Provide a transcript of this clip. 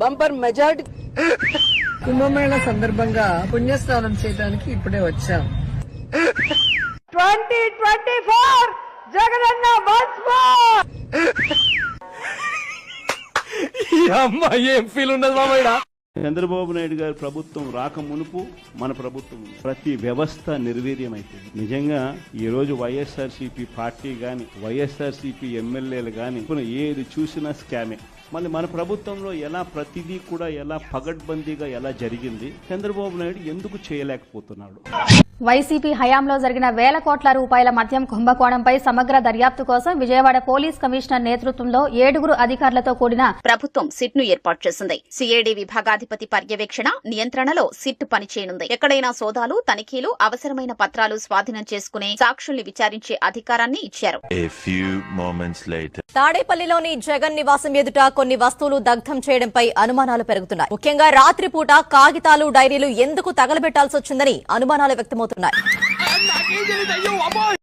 Bumper majority. Kumbh Mela సందర్భంగా పుణ్యస్నానం చేయడానికి ఇప్పుడే వచ్చాం. Twenty twenty four Jagananna once అమ్మా ఏం ఫీల్ మామయ్య చంద్రబాబు నాయుడు గారి ప్రభుత్వం రాక మునుపు మన ప్రభుత్వం. ప్రతి వ్యవస్థ నిర్వీర్యమైపోయింది. నిజంగా ఈ రోజు వైఎస్ఆర్సీపీ పార్టీ గాని వైఎస్ఆర్సీపీ ఎమ్మెల్యేలు గాని ఏది చూసినా స్కామే. మళ్ళీ మన ప్రభుత్వంలో ఎలా ప్రతిదీ కూడా ఎలా పగడ్బందీగా ఎలా జరిగింది చంద్రబాబు నాయుడు ఎందుకు చేయలేకపోతున్నాడు? వైసీపీ హయాంలో జరిగిన వేల కోట్ల రూపాయల మద్యం కుంభకోణంపై సమగ్ర దర్యాప్తు కోసం విజయవాడ పోలీస్ కమిషనర్ నేతృత్వంలో ఏడుగురు అధికారులతో కూడిన ప్రభుత్వం సిట్ను ఏర్పాటు చేసింది. సిఐడి విభాగాధిపతి పర్యవేక్షణ నియంత్రణలో సిట్ పనిచేయనుంది. ఎక్కడైనా సోదాలు తనిఖీలు అవసరమైన పత్రాలు స్వాధీనం చేసుకునే సాక్షుల్ని విచారించే అధికారాన్ని ఇచ్చారు. తాడేపల్లిలోని జగన్ నివాసం ఎదుట కొన్ని వస్తువులు దగ్ధం చేయడంపై అనుమానాలు పెరుగుతున్నాయి. ముఖ్యంగా రాత్రిపూట కాగితాలు డైరీలు ఎందుకు తగలబెట్టాల్సి వచ్చిందని అనుమానాలు వ్యక్తమవుతున్నాయి.